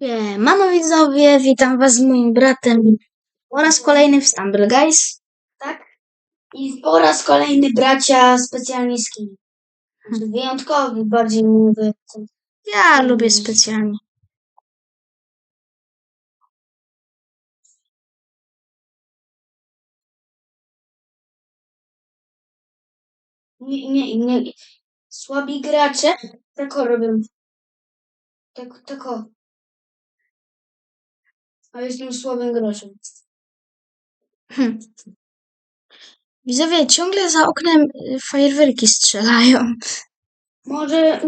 Nie, Mamo widzowie, witam was z moim bratem po raz kolejny w Stumble Guys. Tak? I po raz kolejny bracia specjalnie z Chin. Znaczy Wyjątkowy, bardziej mówię. Ja lubię specjalnie. Nie, nie, nie. Słabi gracze tak robią. Tak, tak o. A jestem słabym graczem. Hm. Widzowie, ciągle za oknem y, fajerwerki strzelają. Może...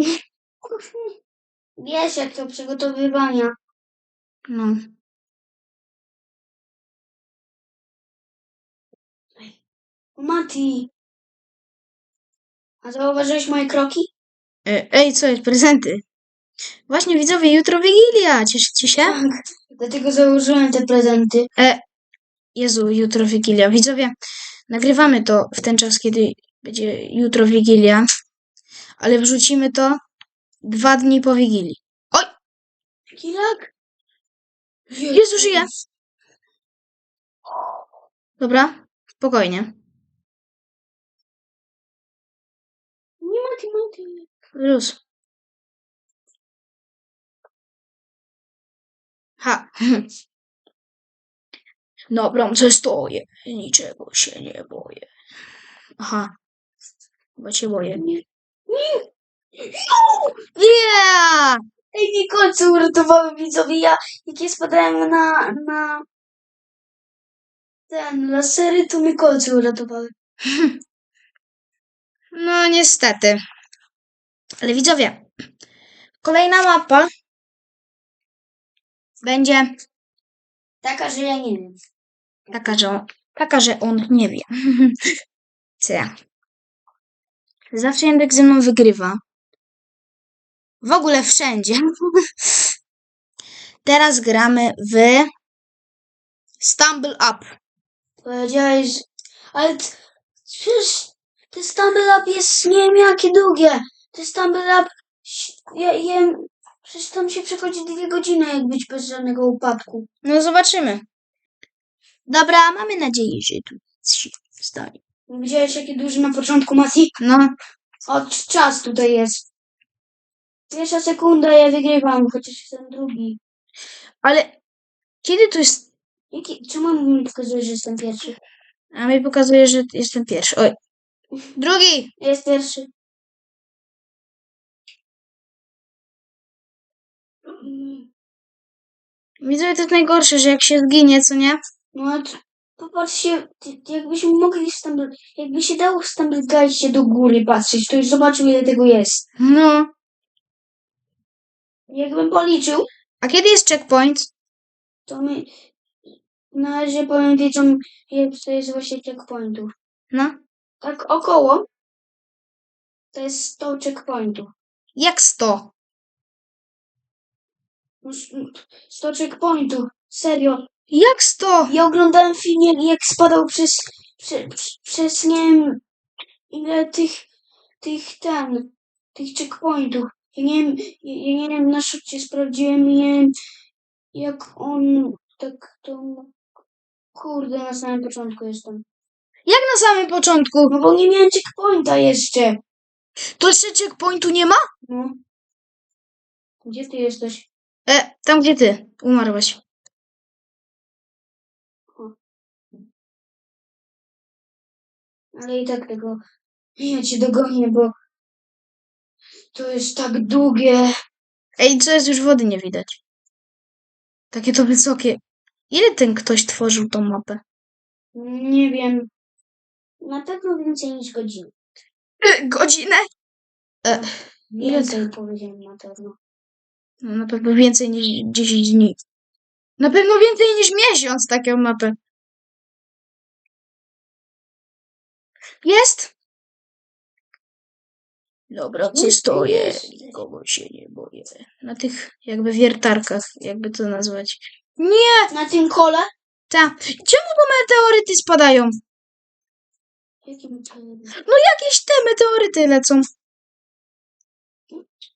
Wiesz jak to przygotowywania. No. O Mati. A zauważyłeś moje kroki? E, Ej, co jest? Prezenty. Właśnie widzowie, jutro Wigilia. Cieszycie się? Tak. Dlatego założyłem te prezenty. Jezu, jutro Wigilia. Widzowie, nagrywamy to w ten czas, kiedy będzie jutro Wigilia, ale wrzucimy to dwa dni po Wigilii. Oj! Kilak? Jezu, żyje! Dobra, spokojnie. Nie Mati, Mati. Luz. Ha. Na bramce stoję. Niczego się nie boję. Aha. Chyba się boję. Nie. Yeah! Ej, nie końcu uratowałem widzowie. Ja, jak ja spadałem na, na ten lasery, to mnie kolce uratowały. No niestety. Ale widzowie, kolejna mapa będzie Taka, że ja nie wiem. taka, że, taka, że on nie wie. Co ja? Zawsze Jędrek ze mną wygrywa. W ogóle wszędzie. Teraz gramy w Stumble Up. Powiedziałeś, ale przecież te Stumble Up jest nie wiem jakie długie. Te Stumble Up, ja, ja, przecież tam się przechodzi dwie godziny, jak być bez żadnego upadku. No zobaczymy. Dobra, mamy nadzieję, że tu się stanie. Widziałeś jakie duże na początku Mati? No, Od czas tutaj jest. Pierwsza sekunda, ja wygrywam, chociaż jestem drugi. ale kiedy to jest Jaki, czemu mi pokazuje, że jestem pierwszy? A mi pokazuje, że jestem pierwszy. Oj. Drugi! Jest pierwszy. Widzę, to jest najgorsze, że jak się zginie, co nie? No popatrzcie, jakbyśmy mogli w Stumble, jakby się dało w Stumble Guide do góry patrzeć, to już zobaczył ile tego jest. No. Jakbym policzył, A kiedy jest checkpoint? to my na razie powiem wiedzą, to jest właśnie checkpointów. No. Tak około to jest 100 checkpointów. Jak 100? No, s- 100 checkpointów, serio. Jak 100? Ja oglądałem film, jak, spadał przez, prze, prze, przez nie wiem, ile tych, tych ten, tych checkpointów. Ja nie wiem, ja, ja nie wiem, na szybcie sprawdziłem, nie wiem, jak on tak to, kurde, na samym początku jestem. Jak na samym początku? No bo nie miałem checkpointa jeszcze. To jeszcze checkpointu nie ma? No. Gdzie ty jesteś? E, tam gdzie ty umarłeś. Ale i tak tego, ja cię dogonię, bo to jest tak długie. Ej, co jest? Już wody nie widać. Takie to wysokie. Ile ten ktoś tworzył tą mapę? Nie wiem. Na pewno więcej niż godzinę. E, godzinę? E, Ile Więcej powiedziałem na pewno. No, na pewno więcej niż 10 dni. Na pewno więcej niż miesiąc taką mapę. Jest? Dobra, Gdzie stoję? Nikogo się nie boję. Na tych jakby wiertarkach, jakby to nazwać. Nie! Na tym kole? Ta. Czemu to meteoryty spadają? Jakim kolem? No jakieś te meteoryty lecą.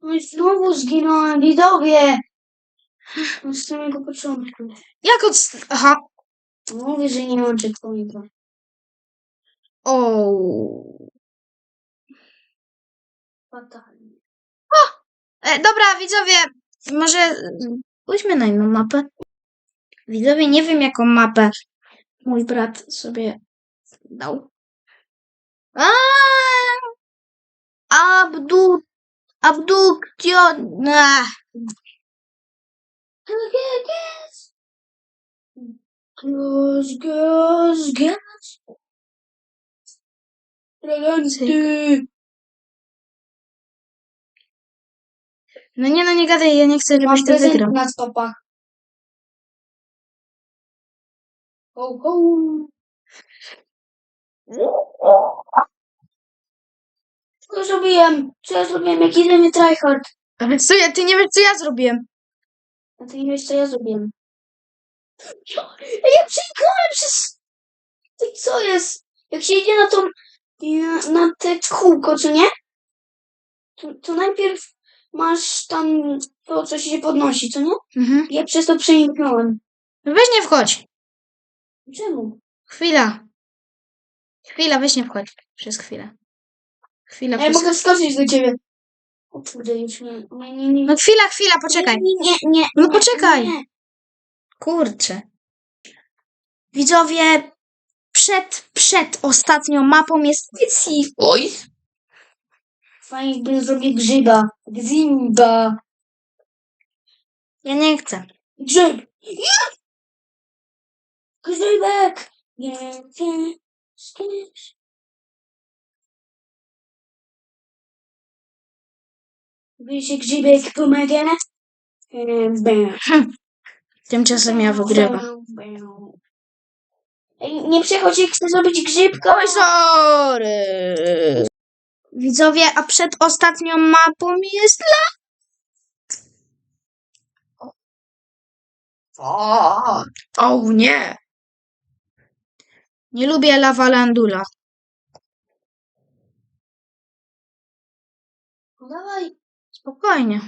No i znowu zginąłem, widzowie! Od samego początku. Jak od... Aha. Mówię, że nie mam checkpointa. O. Fatalnie. E, dobra, widzowie, może pójdźmy na inną mapę. Widzowie, nie wiem jaką mapę mój brat sobie dał. Abdu... Gas, gas, gas! Eleganty! No nie, no nie gadaj, ja nie chcę, Mam żebyś to prezent wygrał. na stopach. Ho, ho! Co zrobiłem? Co ja zrobiłem? Jaki dla mnie tryhard? Ale co ja, ty nie wiesz, co ja zrobiłem. A ty nie wiesz, co ja zrobiłem. Ja, ja przegrałem przez... Ty co jest? Jak się idzie na tą... Na, na te kółko, co nie? To, to najpierw masz tam to, co się podnosi, co nie? Mhm. Ja przez to przeniknąłem. Weź nie wchodź. Czemu? Chwila. Chwila, weź nie wchodź. Przez chwilę. Chwila, ja mogę skoczyć do ciebie. O kurde, już nie. Nie, nie, nie. No chwila, chwila, poczekaj. Nie, nie, nie. nie No nie, poczekaj. Nie. Kurczę. Widzowie, przed, przed ostatnią mapą jest Sea Voice. Fajnie, gdybym zrobił grzyba. Gzimba. Ja nie chcę. Grzyb. Grzybek. Nie, nie. Skiniesz. Wiecie, grzybek pomaga? Tymczasem ja wygrywam. Ej, nie przechodź, jak chcę zrobić grzybka. Oj, sorry. Widzowie, a przed ostatnią mapą jest la... O, o nie. Nie lubię lawalandula. Dawaj. Spokojnie.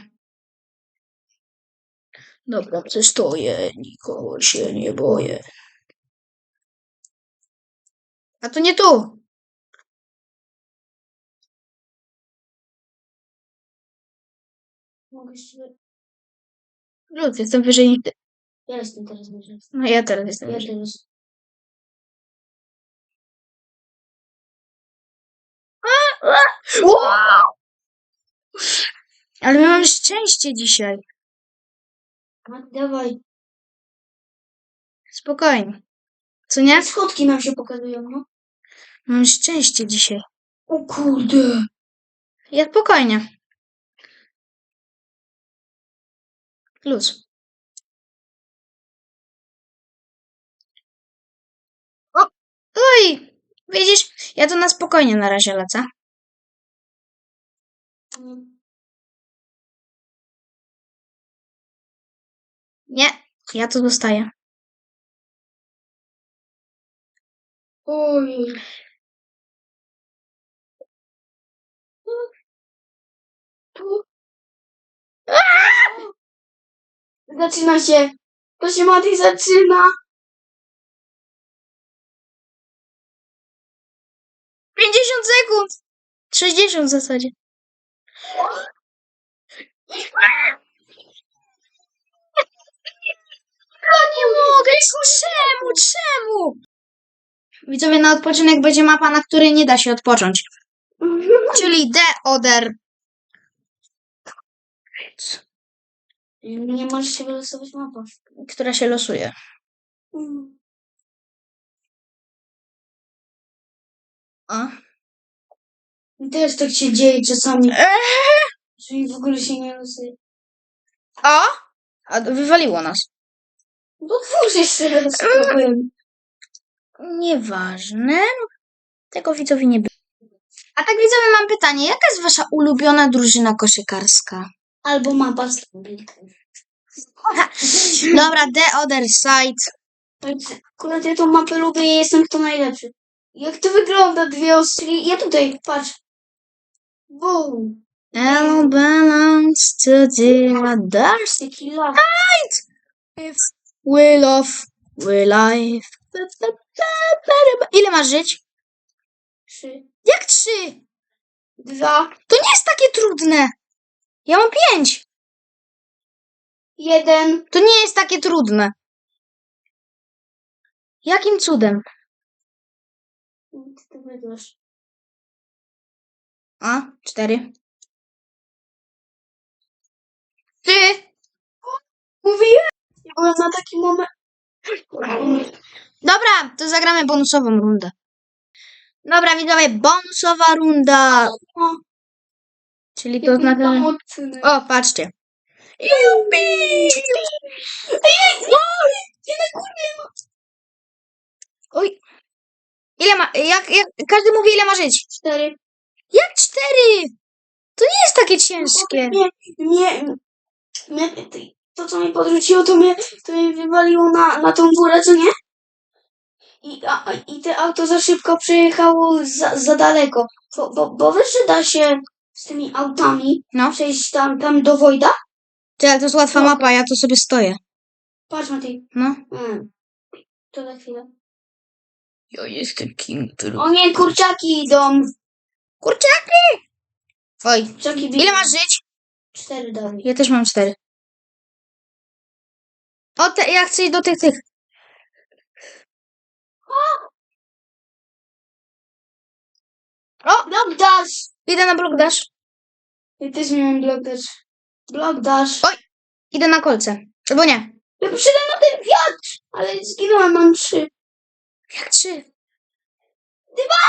Dobra, stoję, nikogo się nie boję. A to nie tu. Mogę sobie... Lud, jestem wyżej niż ty. Ja jestem teraz wyżej. No ja teraz jestem Ja wyżej. teraz. Wow! Ale my mamy szczęście dzisiaj. Dawaj. Spokojnie. Co nie? Schodki nam się pokazują, no. Mam szczęście dzisiaj. O kurde. Ja spokojnie. Luz. O! Oj! Widzisz? Ja to na spokojnie na razie lecę. Mm, Nie, ja to dostaję. Tu. Zaczyna się. To się Mati zaczyna. 50 sekund! 60 w zasadzie. Ja nie mogę! Czemu? Widzowie, na odpoczynek będzie mapa, na której nie da się odpocząć. Czyli The Other. Nie możesz się wylosować mapa. Która się losuje. I Też tak się dzieje czasami, Eee. że w ogóle się nie losuje. O! A wywaliło nas. No twórz jeszcze raz spróbuję. Nieważne. Tego widzowi nie było. A tak widzowie mam pytanie. Jaka jest wasza ulubiona drużyna koszykarska? Albo mapa z. Dobra, The Other Side. Akurat ja tą mapę lubię i jestem kto najlepszy. Jak to wygląda, dwie osy? Ja tutaj, patrz. Boom. L balance to the others. Jaki lag. We love, we life. Ile masz żyć? Trzy. Jak trzy? Dwa. To nie jest takie trudne. Ja mam pięć. Jeden. To nie jest takie trudne. Jakim cudem? Ty. A, cztery. Ty! Mówiłem! Ja byłem na taki moment. Dobra, to zagramy bonusową rundę. Dobra, widzowie, bonusowa runda. No, Czyli to znaczy... O, patrzcie. Jupi! Oj. Ile ma... Jak, jak... Każdy mówi, ile ma żyć. Cztery. Jak cztery? To nie jest takie ciężkie. Nie, nie, nie, to co mnie podrzuciło, to mnie, to mnie wywaliło na, na tą górę, co nie? I, a, i te auto za szybko przejechało za, za daleko. Bo, bo, bo wiesz, że da się z tymi autami No. przejść tam, tam do Wojda? Ty, ale to jest łatwa mapa, ja tu sobie stoję. Patrz Matej. No. Mm. To za chwilę. Ja jestem King O nie, kurczaki idą. Kurczaki! Oj. Kurczaki Ile masz żyć? Cztery dalej. Ja też mam cztery. O, te, ja chcę iść do tych, tych. O, Blok dash! idę na blok dash. Ja też miałem blok dash. Blok dash. Oj. Idę na kolce. Albo nie. Ja przyszedłem na ten wiatr, ale zginąłem, mam trzy. Jak trzy? Dwa!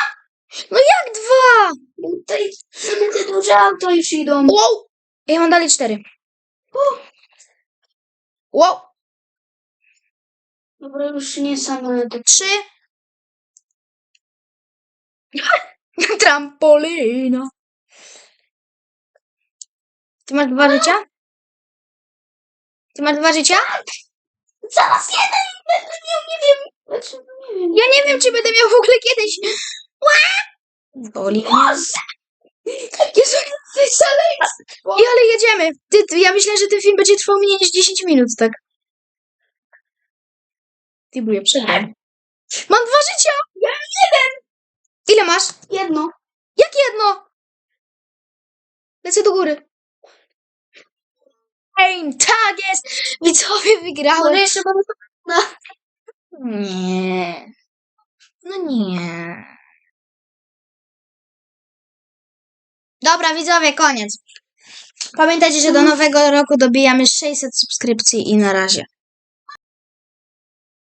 No jak dwa? Bo Tutaj same te duże auto już idą. Wow! Ja mam dalej cztery. Wow! Dobra, już nie same te Trzy. Trampolina. Ty masz dwa życia? Ty masz dwa życia? Zaraz jeden będę miał, nie wiem. Znaczy, nie wiem. Ja nie wiem, czy będę miał w ogóle kiedyś. Boli. Boże! Jezu, ty szaleństwo. I ale jedziemy. Ty, ty, ja myślę, że ten film będzie trwał mniej niż 10 minut, tak? Ja przegram. Mam dwa życia. Ja mam jeden. Ile masz? Jedno. Jak jedno? Lecę do góry. Ej, tak jest! Widzowie Ale wygrały. jeszcze mam Nie. No nie. Dobra, widzowie, koniec. Pamiętajcie, że do nowego roku dobijamy 600 subskrypcji i na razie.